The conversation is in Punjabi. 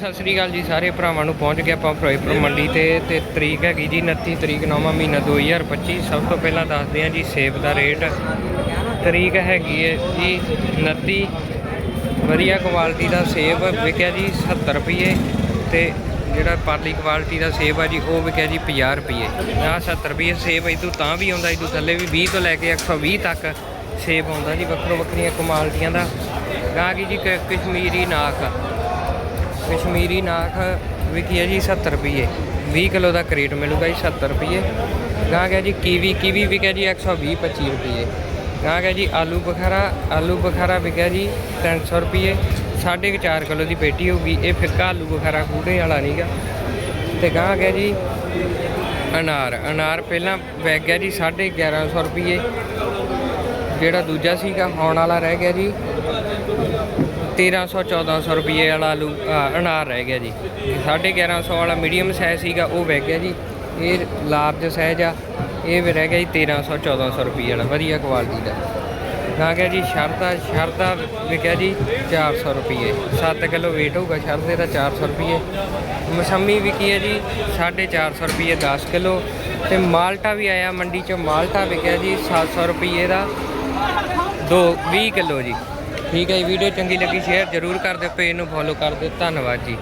ਸਤਿ ਸ੍ਰੀ ਅਕਾਲ ਜੀ ਸਾਰੇ ਭਰਾਵਾਂ ਨੂੰ ਪਹੁੰਚ ਗਏ ਆਪਾਂ ਫਿਰੋਜ਼ਪੁਰ ਮੰਡੀ ਤੇ ਤੇ ਤਰੀਕ ਹੈਗੀ ਜੀ 29 ਤਰੀਕ ਨੌਵਾਂ ਮਹੀਨਾ 2025 ਸਭ ਤੋਂ ਪਹਿਲਾਂ ਦੱਸਦੇ ਹਾਂ ਜੀ ਸੇਬ ਦਾ ਰੇਟ। ਤਰੀਕ ਹੈਗੀ ਹੈ ਜੀ 29 ਵਧੀਆ ਕੁਆਲਿਟੀ ਦਾ ਸੇਬ ਵਿਕਿਆ ਜੀ 70 ਰੁਪਏ ਤੇ ਜਿਹੜਾ ਪਾਰਲੀ ਕੁਆਲਿਟੀ ਦਾ ਸੇਬ ਆ ਜੀ ਉਹ ਵਿਕਿਆ ਜੀ 50 ਰੁਪਏ ਆਹ 70 ਰੁਪਏ ਸੇਬ ਇਦੋਂ ਤਾਂ ਵੀ ਆਉਂਦਾ ਇਦੋਂ ਥੱਲੇ ਵੀ 20 ਤੋਂ ਲੈ ਕੇ 120 ਤੱਕ ਸੇਬ ਆਉਂਦਾ ਜੀ ਵੱਖਰੋ ਵੱਖਰੀਆਂ ਕੁਆਲਿਟੀਆਂ ਦਾ। ਗਾਂ ਕੀ ਜੀ ਕ- ਕਸ਼ਮੀਰੀ ਨਾਕ। ਕਸ਼ਮੀਰੀ ਨਾਖ ਵਿਕੀ ਹੈ ਜੀ 70 ਰੁਪਏ 20 ਕਿਲੋ ਦਾ ਕਰੇਟ ਮਿਲੂਗਾ ਜੀ 70 ਰੁਪਏ ਗਾਂ ਗਿਆ ਜੀ ਕੀਵੀ ਕੀਵੀ ਵਿਕਿਆ ਜੀ 120 25 ਰੁਪਏ ਗਾਂ ਗਿਆ ਜੀ ਆਲੂ ਬਖਾਰਾ ਆਲੂ ਬਖਾਰਾ ਵਿਕਿਆ ਜੀ 300 ਰੁਪਏ ਸਾਢੇ ਕੁ ਚਾਰ ਕਿਲੋ ਦੀ ਪੇਟੀ ਹੋਊਗੀ। ਇਹ ਫਿੱਕਾ ਆਲੂ ਬਖਾਰਾ ਕੂੜੇ ਵਾਲਾ ਨਹੀਂਗਾ ਤੇ ਗਾਂ ਗਿਆ ਜੀ ਅਨਾਰ। ਅਨਾਰ ਪਹਿਲਾਂ ਵਿਕ ਗਿਆ ਜੀ 1150 ਰੁਪਏ ਜਿਹੜਾ ਦੂਜਾ ਸੀਗਾ ਹੁਣ ਵਾਲਾ ਰਹਿ ਗਿਆ ਜੀ 1300 1400 ਰੁਪਏ ਵਾਲਾ ਆਲੂ ਅਨਾਰ ਰਹਿ ਗਿਆ ਜੀ। 1150 ਵਾਲਾ ਮੀਡੀਅਮ ਸਾਈਜ਼ ਸੀਗਾ, ਉਹ ਵਹਿ ਗਿਆ ਜੀ। ਇਹ ਲਾਰਜ ਸਾਈਜ਼ ਆ। ਇਹ ਵੀ ਰਹਿ ਗਿਆ ਜੀ 1300 1400 ਰੁਪਏ ਵਾਲਾ, ਵਧੀਆ ਕੁਆਲਿਟੀ ਦਾ। ਨਾ ਗਿਆ ਜੀ ਸ਼ਰਦਾ ਸ਼ਰਦਾ ਵਿਕਿਆ ਜੀ 400 ਰੁਪਏ 7 ਕਿਲੋ weight ਹੋਊਗਾ ਸ਼ਰਦੇ ਦਾ 400 ਰੁਪਏ ਮਸੰਮੀ ਵਿਕੀ ਹੈ ਜੀ 450 ਰੁਪਏ 10 ਕਿਲੋ। ਤੇ ਮਾਲਟਾ ਵੀ ਆਇਆ, ਮੰਡੀ ਚੋਂ ਮਾਲਟਾ ਵਿਕਿਆ ਜੀ 700 ਰੁਪਏ ਦਾ, ਦੋ 20 ਕਿਲੋ ਜੀ। ਠੀਕ ਹੈ ਜੀ, ਵੀਡੀਓ ਚੰਗੀ ਲੱਗੀ ਸ਼ੇਅਰ ਜ਼ਰੂਰ ਕਰ ਦਿਓ ਪੇਜ ਨੂੰ ਫੋਲੋ ਕਰ ਦਿਓ, ਧੰਨਵਾਦ ਜੀ।